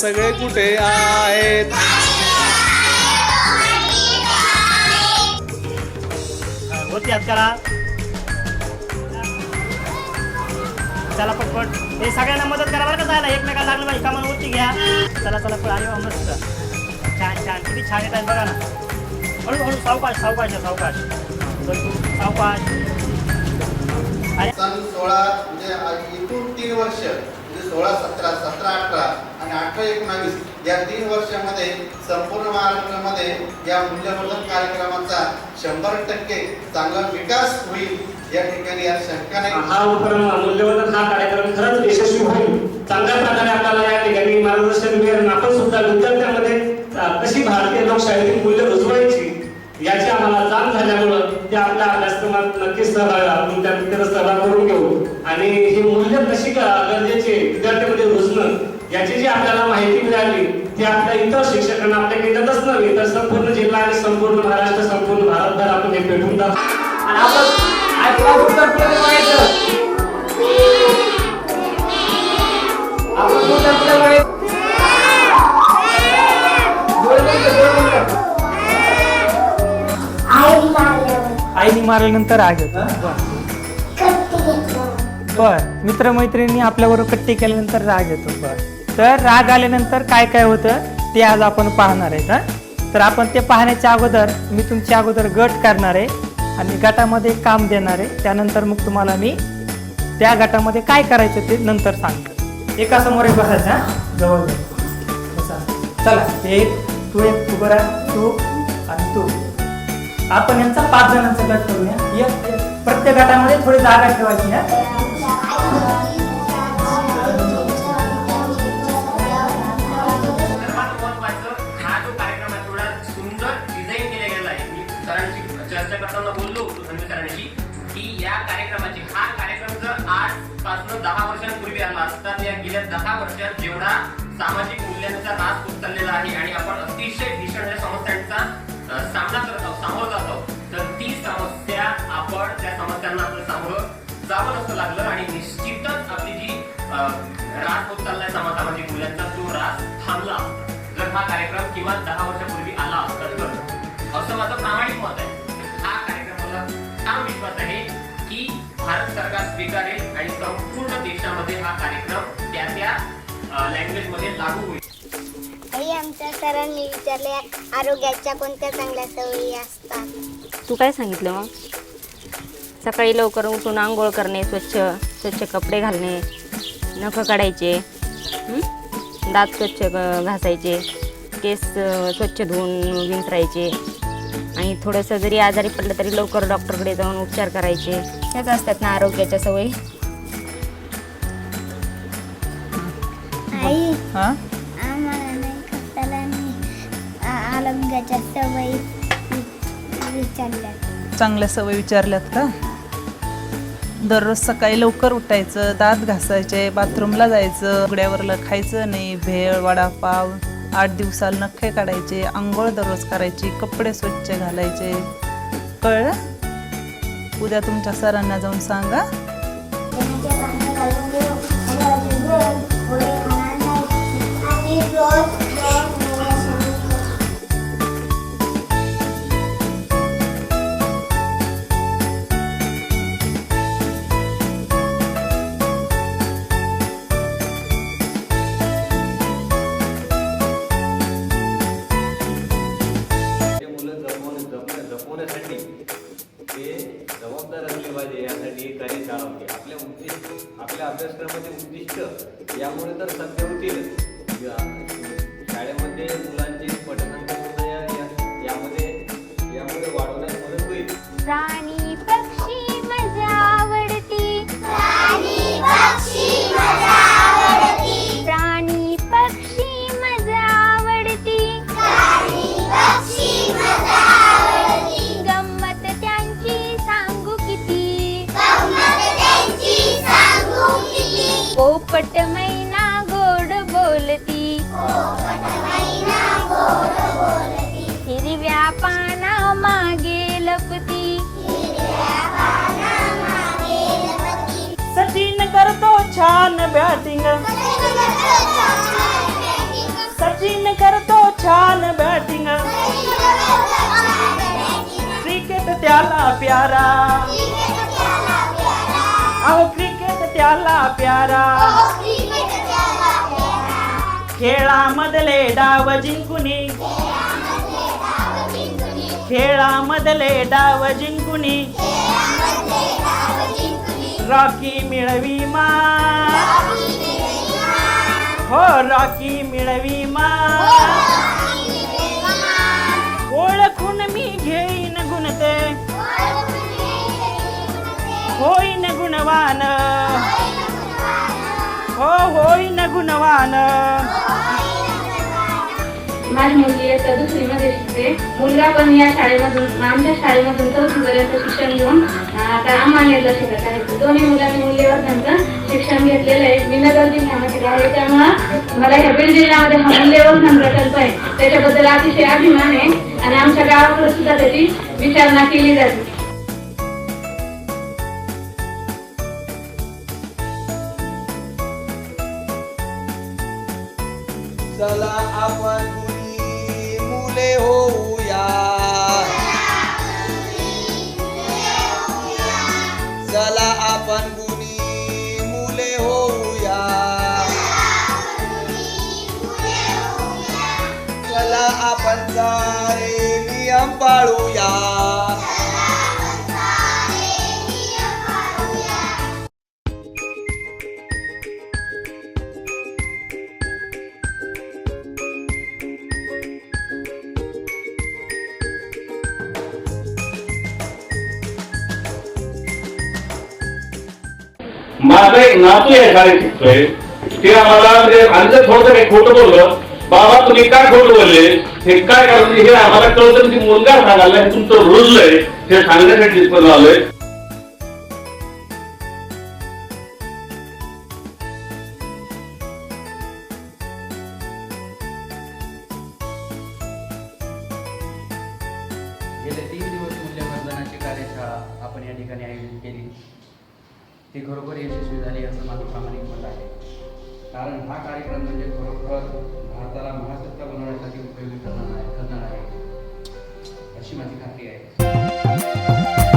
सगळे कुठे आहेत? होती हात करा. चला पटपट. हे सगळ्यांना मदत करा बरं का जायला. एकमेकाला लागलं पाहिजे कामांवरती घ्या. चला चला पण अरे वा मस्त. छान छान. किती छान येत आहेत बघा ना. हळूहळू सावकाश सावकाश आहे, सावकाश सावकाश. अरे सन सोळा म्हणजे आज इथून तीन वर्ष म्हणजे सोळा सतरा सतरा अठरा. आणि अठरा एकोणावीस. या तीन वर्षामध्ये संपूर्ण महाराष्ट्रामध्ये या मूल्यवर्धन कार्यक्रमाचा शंभर टक्के चांगला विकास होईल. या ठिकाणी या शंका नाही हा उपक्रम मूल्यवर्धन हा कार्यक्रम खरंच यशस्वी होईल. चांगल्या प्रकारे आपल्याला या ठिकाणी मार्गदर्शन मिळेल आपण सुद्धा विद्यार्थ्यांमध्ये कशी भारतीय लोकशाहीतील मूल्य रुजवायची याची आम्हाला जाण झाल्यामुळं ते आपल्या अभ्यासक्रमात नक्कीच सहभाग आपण त्या त्याचा सहभाग करून घेऊ. आणि ही मूल्य कशी गरजेचे गरजेची आहे, विद्यार्थ्यांमध्ये याची जी आपल्याला माहिती मिळाली ती आपल्या इतर शिक्षकांना आपल्या केंद्रातच नव्हे तर संपूर्ण जिल्हा आणि संपूर्ण महाराष्ट्र संपूर्ण भारतभर आपण हे भेटून. आईने मारल्यानंतर राग येतो बर. मित्रमैत्रिणी आपल्याबरोबर कट्टी केल्यानंतर राग येतो. बर. तर राग आल्यानंतर काय काय होतं ते आज आपण पाहणार आहेत तर आपण ते पाहण्याच्या अगोदर मी तुमच्या अगोदर गट करणार आहे आणि गटामध्ये काम देणार आहे. त्यानंतर मग तुम्हाला मी त्या गटामध्ये काय करायचं ते नंतर सांगतो एका समोर एक बसायचं हा? जवळ. बसा. चला एक तू एक तू बरा तू आणि तू. आपण यांचा पाच जणांचा गट करूया. एक एक. प्रत्येक गटामध्ये थोडी जागा ठेवायची हा? दहा वर्षात जेवढा सामाजिक मूल्यांचा नाश होत चाललेला आहे आणि आपण अतिशय भीषण अशा समस्यांचा सामना करत आहोत सामोरं जात आहोत तर ती समस्या आपण त्या समस्यांना आपलं सामोरं जावं नसतं लागलं आणि निश्चितच आपली जी रास होत चाललाय समाजामध्ये मुलांचा तो रास थांबला. जर हा कार्यक्रम किमान दहा वर्षापूर्वी आला असता तर. असं माझं प्रामाणिक मत आहे. हा कार्यक्रम मला ठाम विश्वास आहे की भारत सरकार स्वीकारेल आणि संपूर्ण देशामध्ये हा कार्यक्रम त्या सरांनी विचारले आरोग्याच्या कोणत्या चांगल्या सवयी असतात? तू काय सांगितलं मग? सकाळी लवकर उठून आंघोळ करणे स्वच्छ स्वच्छ कपडे घालणे नखं काढायचे हं? दात स्वच्छ घासायचे केस स्वच्छ धुवून विंचरायचे. आणि थोडंसं जरी आजारी पडलं तरी लवकर डॉक्टरकडे जाऊन उपचार करायचे. ह्याच असतात ना आरोग्याच्या सवयी. आई. हा? आरोग्याच्या सवयी चांगल्या सवयी विचारल्यात का? दररोज सकाळी लवकर उठायचं दात घासायचे बाथरूमला जायचं उघड्यावरलं खायचं नाही भेळ वडापाव आठ दिवसाला नखे काढायचे आंघोळ दररोज करायची कपडे स्वच्छ घालायचे. कळलं? उद्या तुमच्या सरांना जाऊन सांगा. ते जबाबदार असले पाहिजे यासाठी कार्यशाळा होती आपल्या उद्दिष्ट आपल्या अभ्यासक्रमाचे उद्दिष्ट यामुळे तर सत्य होतील शाळेमध्ये मुलांचे पठनांचे पोपट मैना गोड बोलती. हिरव्या पाना मागे लपती. सचिन करतो छान बॅटिंग. छान बॅटिंग. क्रिकेट त्याला प्यारा. अहो क्रिकेट त्याला प्यारा. खेळामधले डाव जिंकुनी. खेळामधले डाव जिंकुनी. रॉकी मिळवी मा. हो रॉकी मिळवी मा. ओळखून मी घेईन गुणते. होईन गुणवान. हो होईन गुणवान. माझी मुलगी आता दुसरीमध्ये शिकते. मुलगा पण या शाळेमधून आमच्या शाळेमधून चौथीपर्यंत शिक्षण घेऊन आता आम्हाला शिकत आहे. दोन्ही मुलांनी मूल्यवर त्यांचं शिक्षण घेतलेलं आहे. मी नगर जिल्ह्यामध्ये आहे त्यामुळं मला ह्या बीड जिल्ह्यामध्ये हा मूल्यवर्धन प्रकल्प आहे. त्याच्याबद्दल अतिशय अभिमान आहे आणि आमच्या गावाकडे सुद्धा त्याची विचारणा केली जाते. आपण मुली मुले होऊया. चला आपण गुणी मुले होऊया. चला आपण सारे नियम पाळूया. माझा एक नातू या शाळेत शिकतोय. ते आम्हाला म्हणजे आमचं थोडंसं काही खोटं बोललं. बाबा तुम्ही काय खोटं बोलले? हे काय कारण? हे आम्हाला कळतं की मुलगा सांगायला हे तुमचं रुजलंय. हे सांगण्यासाठी पण आलोय. गेले तीन दिवस मूल्यवर्धनाची कार्यशाळा आपण या ठिकाणी आयोजित केली. ती खरोखर यशस्वी झाली असं माझं प्रामाणिक मत आहे. कारण हा कार्यक्रम म्हणजे खरोखर भारताला महासत्ता बनवण्यासाठी उपयोगी ठरणार आहे ठरणार आहे. अशी माझी खात्री आहे.